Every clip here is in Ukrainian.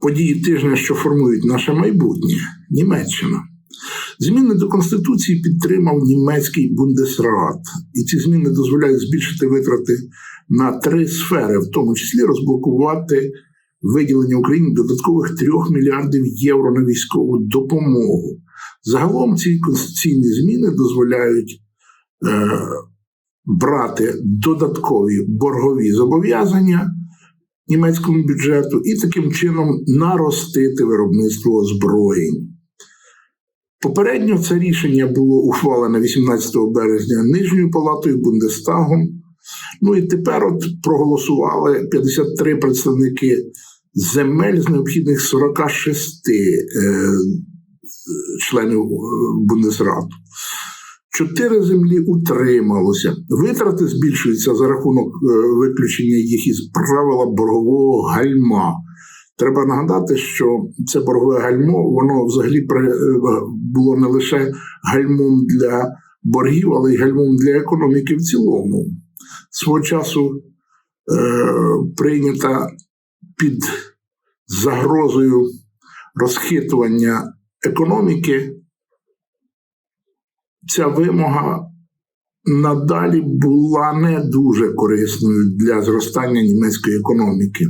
Події тижня, що формують наше майбутнє, Німеччина. Зміни до Конституції підтримав німецький Бундесрат, і ці зміни дозволяють збільшити витрати на три сфери, в тому числі розблокувати виділення Україні додаткових 3 мільярдів євро на військову допомогу. Загалом ці конституційні зміни дозволяють е, брати додаткові боргові зобов'язання німецькому бюджету і таким чином наростити виробництво озброєнь. Попередньо це рішення було ухвалене 18 березня Нижньою палатою Бундестагом. Ну і тепер от проголосували 53 представники земель з необхідних 46 е, членів е, Бундесрату. Чотири землі утрималося. Витрати збільшуються за рахунок е, виключення їх із правила боргового гальма. Треба нагадати, що це боргове гальмо, воно взагалі було не лише гальмом для боргів, але й гальмом для економіки в цілому. Свого часу е, прийнята під загрозою розхитування економіки ця вимога надалі була не дуже корисною для зростання німецької економіки.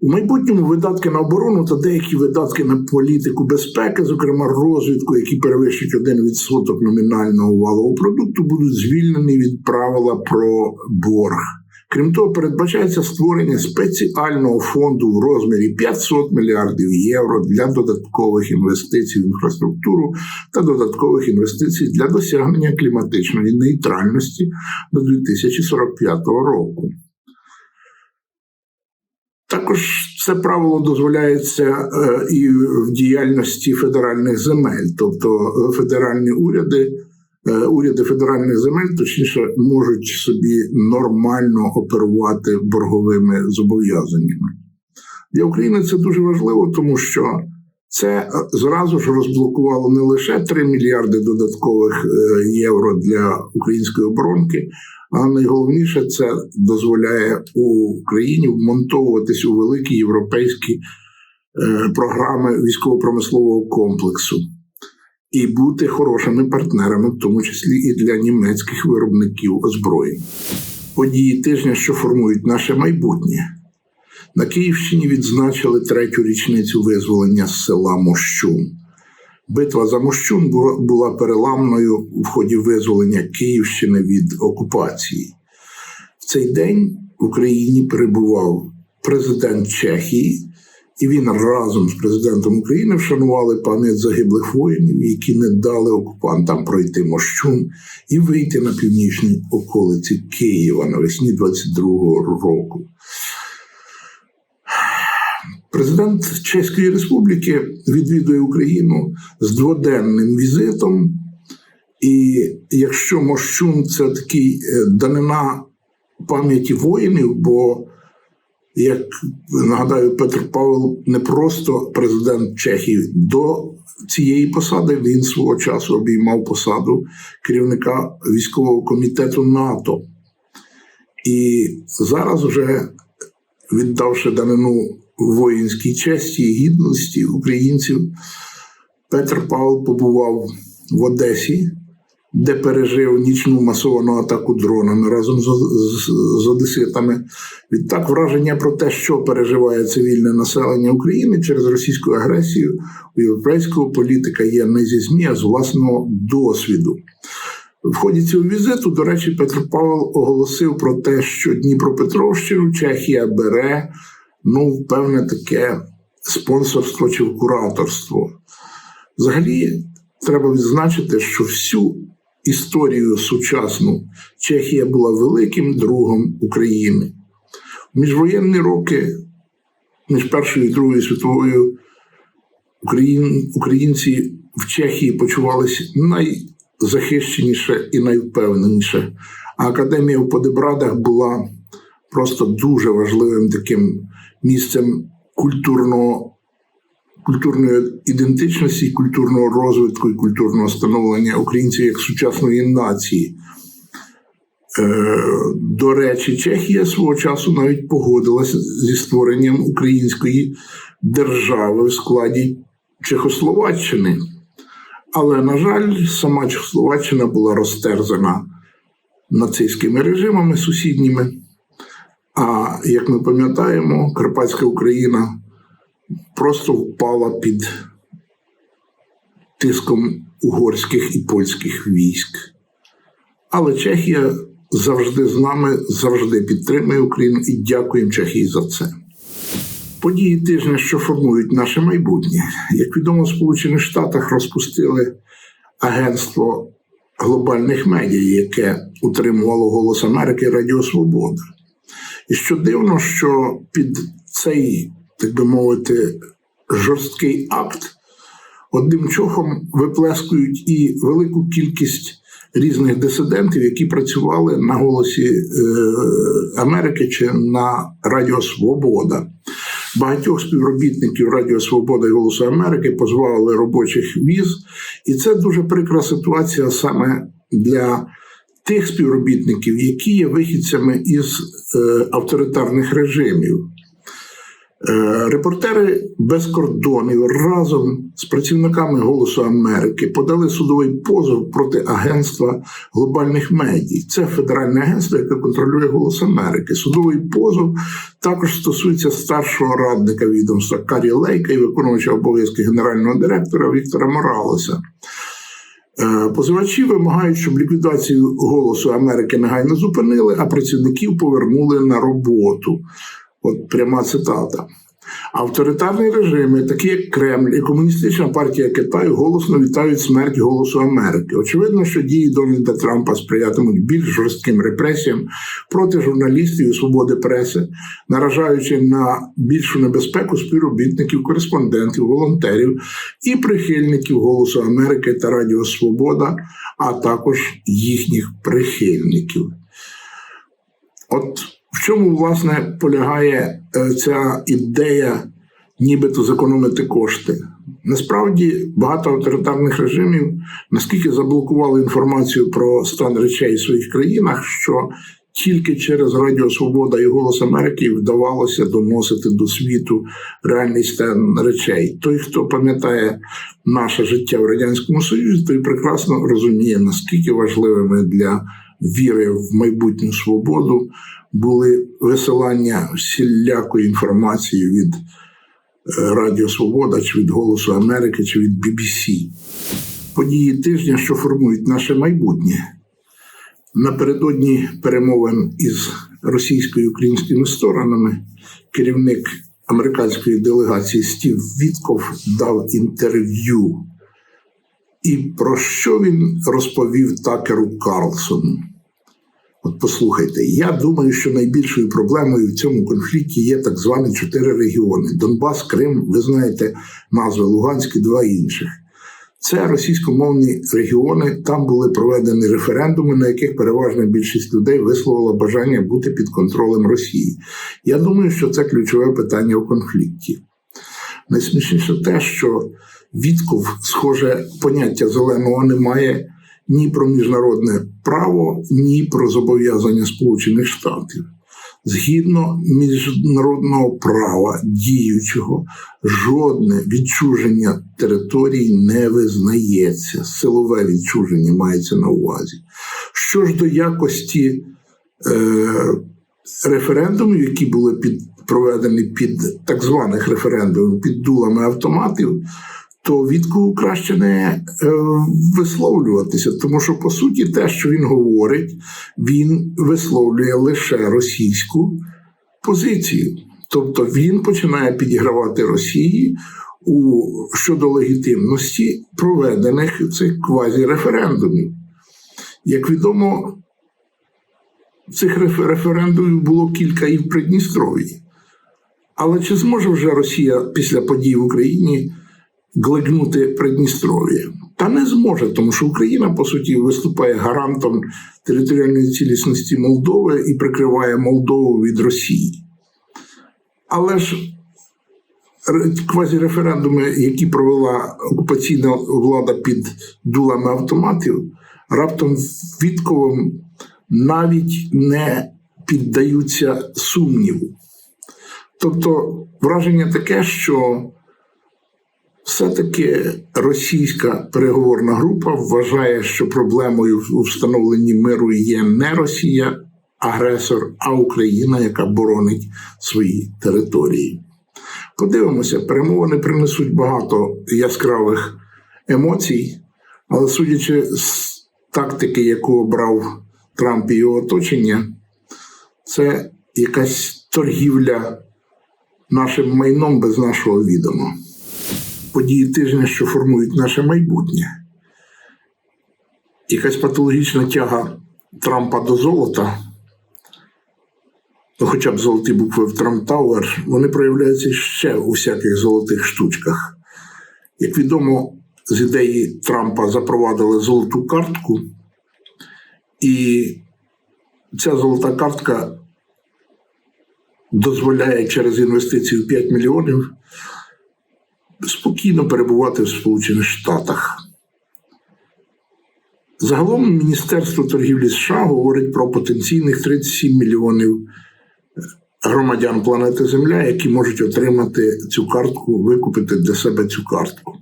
У майбутньому видатки на оборону та деякі видатки на політику безпеки, зокрема розвідку, які перевищують 1% номінального валового продукту, будуть звільнені від правила про борг. Крім того, передбачається створення спеціального фонду в розмірі 500 мільярдів євро для додаткових інвестицій в інфраструктуру та додаткових інвестицій для досягнення кліматичної нейтральності до 2045 року. Також це правило дозволяється е, і в діяльності федеральних земель, тобто е, федеральні уряди, уряди федеральних земель, точніше, можуть собі нормально оперувати борговими зобов'язаннями. Для України це дуже важливо, тому що це е, зразу ж розблокувало не лише 3 мільярди додаткових е, євро для української оборонки, а найголовніше це дозволяє Україні вмонтовуватись у великі європейські е, програми військово-промислового комплексу і бути хорошими партнерами, в тому числі і для німецьких виробників озброєнь. Події тижня, що формують наше майбутнє. На Київщині відзначили третю річницю визволення з села Мощун. Битва за Мощун була, переламною в ході визволення Київщини від окупації. В цей день в Україні перебував президент Чехії, і він разом з президентом України вшанували пам'ять загиблих воїнів, які не дали окупантам пройти Мощун і вийти на північні околиці Києва навесні 22-го року. Президент Чеської Республіки відвідує Україну з дводенним візитом. І якщо Мощун це такий е, данина пам'яті воїнів, бо, як нагадаю, Петр Павел не просто президент Чехії, до цієї посади він свого часу обіймав посаду керівника військового комітету НАТО. І зараз вже віддавши данину воїнській честі і гідності українців, Петр Павел побував в Одесі, де пережив нічну масовану атаку дронами разом з, з, з одеситами. Відтак, враження про те, що переживає цивільне населення України через російську агресію у європейського політика є не зі ЗМІ, а з власного досвіду. В ході цього візиту, до речі, Петр Павел оголосив про те, що Дніпропетровщину Чехія бере ну, певне таке спонсорство чи кураторство. Взагалі, треба відзначити, що всю історію сучасну Чехія була великим другом України. В міжвоєнні роки, між Першою і Другою світовою, україн, українці в Чехії почувалися найзахищеніше і найвпевненіше. А академія в Подебрадах була просто дуже важливим таким місцем культурного культурної ідентичності, культурного розвитку і культурного становлення українців як сучасної нації. Е, До речі, Чехія свого часу навіть погодилася зі створенням української держави в складі Чехословаччини. Але, на жаль, сама Чехословаччина була розтерзана нацистськими режимами сусідніми. А як ми пам'ятаємо, Карпатська Україна просто впала під тиском угорських і польських військ. Але Чехія завжди з нами, завжди підтримує Україну і дякуємо Чехії за це. Події тижня, що формують наше майбутнє. Як відомо, в Сполучених Штатах розпустили агентство глобальних медіа, яке утримувало Голос Америки Радіо Свобода. І що дивно, що під цей, так би мовити, жорсткий акт одним чохом виплескують і велику кількість різних дисидентів, які працювали на голосі е, Америки чи на Радіо Свобода. Багатьох співробітників Радіо Свобода і Голосу Америки позбавили робочих віз, і це дуже прикра ситуація саме для тих співробітників, які є вихідцями із е, авторитарних режимів. Е, Репортери без кордонів разом з працівниками Голосу Америки подали судовий позов проти агентства глобальних медій. Це федеральне агентство, яке контролює Голос Америки. Судовий позов також стосується старшого радника відомства Карі Лейка і виконувача обов'язки генерального директора Віктора Моралеса. Е, Позивачі вимагають, щоб ліквідацію голосу Америки негайно зупинили, а працівників повернули на роботу. От пряма цитата. Авторитарні режими, такі як Кремль і Комуністична партія Китаю, голосно вітають смерть голосу Америки. Очевидно, що дії Дональда Трампа сприятимуть більш жорстким репресіям проти журналістів і свободи преси, наражаючи на більшу небезпеку співробітників, кореспондентів, волонтерів і прихильників Голосу Америки та Радіо Свобода, а також їхніх прихильників. От чому власне полягає е, ця ідея, нібито зекономити кошти? Насправді багато авторитарних режимів наскільки заблокували інформацію про стан речей в своїх країнах, що тільки через Радіо Свобода і Голос Америки вдавалося доносити до світу реальний стан речей. Той, хто пам'ятає наше життя в радянському союзі, той прекрасно розуміє, наскільки важливими для віри в майбутню свободу були висилання всілякої інформації від е, Радіо Свобода, чи від Голосу Америки, чи від BBC. Події тижня, що формують наше майбутнє. Напередодні перемовин із російською і українськими сторонами керівник американської делегації Стів Вітков дав інтерв'ю. І про що він розповів Такеру Карлсону? От послухайте, я думаю, що найбільшою проблемою в цьому конфлікті є так звані чотири регіони: Донбас, Крим, ви знаєте назви Луганськ і два інших. Це російськомовні регіони. Там були проведені референдуми, на яких переважна більшість людей висловила бажання бути під контролем Росії. Я думаю, що це ключове питання в конфлікті. Найсмішніше те, що Вітков, схоже, поняття зеленого немає ні про міжнародне право, ні про зобов'язання Сполучених Штатів. Згідно міжнародного права діючого, жодне відчуження територій не визнається. Силове відчуження мається на увазі. Що ж до якості е, референдумів, які були під, проведені під так званих референдумів під дулами автоматів, то Вітку краще не е, висловлюватися, тому що по суті те, що він говорить, він висловлює лише російську позицію. Тобто він починає підігравати Росії у щодо легітимності проведених цих квазі-референдумів. Як відомо, цих референдумів було кілька і в Придністров'ї. Але чи зможе вже Росія після подій в Україні глигнути Придністров'я? Та не зможе, тому що Україна, по суті, виступає гарантом територіальної цілісності Молдови і прикриває Молдову від Росії. Але ж квазіреферендуми, які провела окупаційна влада під дулами автоматів, раптом Вітковим навіть не піддаються сумніву. Тобто враження таке, що все-таки російська переговорна група вважає, що проблемою у встановленні миру є не Росія, агресор, а Україна, яка боронить свої території. Подивимося, перемовини принесуть багато яскравих емоцій, але судячи з тактики, яку обрав Трамп і його оточення, це якась торгівля нашим майном без нашого відома. Події тижня, що формують наше майбутнє. Якась патологічна тяга Трампа до золота, ну, хоча б золоті букви в Трамп Тауер, вони проявляються ще у всяких золотих штучках. Як відомо, з ідеї Трампа запровадили золоту картку, і ця золота картка дозволяє через інвестицію 5 мільйонів спокійно перебувати в Сполучених Штатах. Загалом Міністерство торгівлі США говорить про потенційних 37 мільйонів громадян планети Земля, які можуть отримати цю картку, викупити для себе цю картку.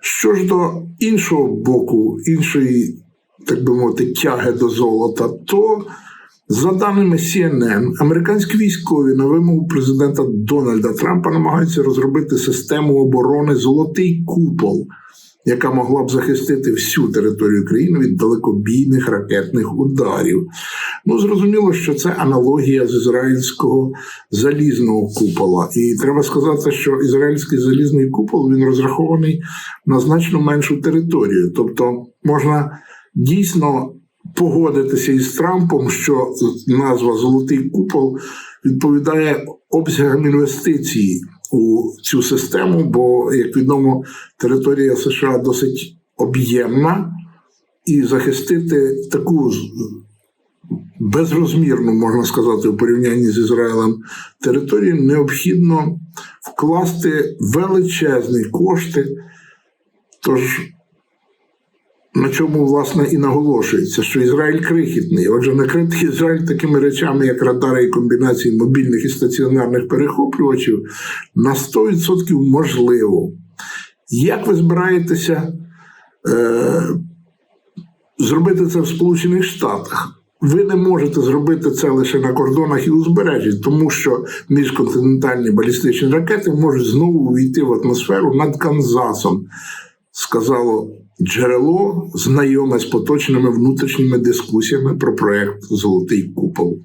Що ж до іншого боку, іншої, так би мовити, тяги до золота, то за даними CNN, американські військові на вимогу президента Дональда Трампа намагаються розробити систему оборони Золотий купол, яка могла б захистити всю територію країни від далекобійних ракетних ударів. Ну, зрозуміло, що це аналогія з ізраїльського залізного купола. І треба сказати, що ізраїльський залізний купол він розрахований на значно меншу територію. Тобто можна дійсно погодитися із Трампом, що назва Золотий купол відповідає обсягам інвестицій у цю систему, бо, як відомо, територія США досить об'ємна, і захистити таку безрозмірну, можна сказати, у порівнянні з Ізраїлем територію необхідно вкласти величезні кошти. Тож на чому власне і наголошується, що Ізраїль крихітний. Отже, накрити Ізраїль такими речами, як радари і комбінації мобільних і стаціонарних перехоплювачів, на 100% можливо. Як ви збираєтеся е, зробити це в Сполучених Штатах? Ви не можете зробити це лише на кордонах і узбережжі, тому що міжконтинентальні балістичні ракети можуть знову увійти в атмосферу над Канзасом, сказало джерело, знайоме з поточними внутрішніми дискусіями про проект Золотий купол.